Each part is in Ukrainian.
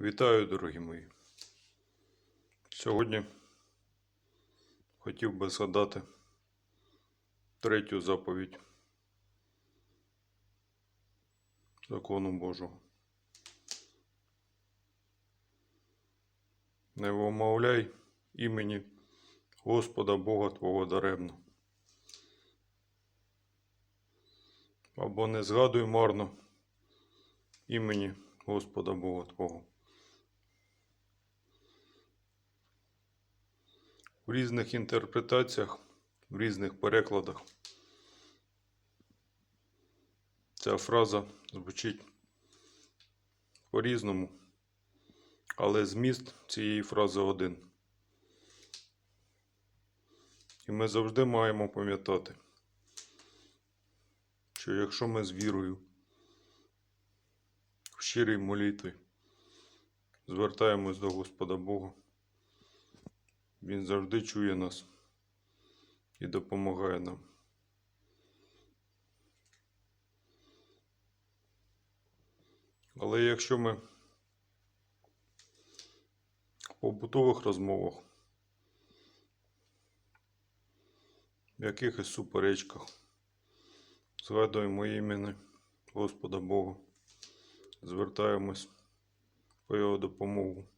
Вітаю, дорогі мої. Сьогодні хотів би згадати третю заповідь закону Божого. Не вимовляй імені Господа Бога Твого даремно. Або не згадуй марно імені Господа Бога Твого. В різних інтерпретаціях, в різних перекладах ця фраза звучить по-різному, але зміст цієї фрази один. І ми завжди маємо пам'ятати, що якщо ми з вірою в щирій молитві звертаємось до Господа Бога, Він завжди чує нас і допомагає нам. Але якщо ми в побутових розмовах, в якихось суперечках згадуємо імені Господа Бога, звертаємось по Його допомогу.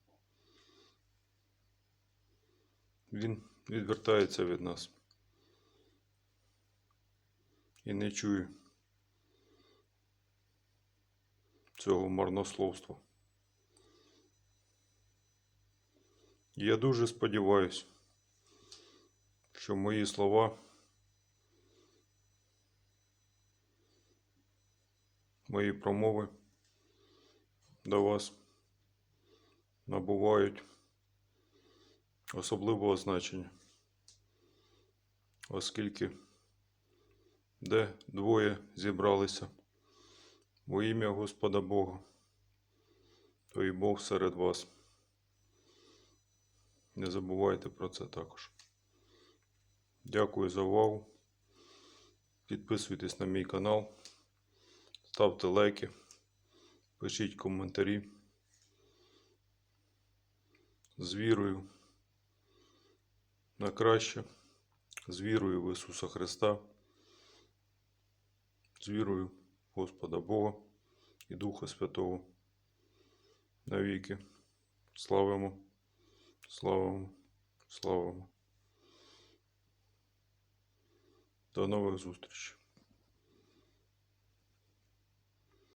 Він відвертається від нас і не чує цього марнословства. Я дуже сподіваюся, що мої слова мої промови до вас набувають особливого значення, оскільки де двоє зібралися во ім'я Господа Бога, то і Бог серед вас. Не забувайте про це також. Дякую за увагу. Підписуйтесь на мій канал, ставте лайки, пишіть коментарі. З вірою на краще, з вірою в Ісуса Христа, з вірою Господа Бога і Духа Святого. Навіки. Славимо, славимо, славимо. До нових зустрічей.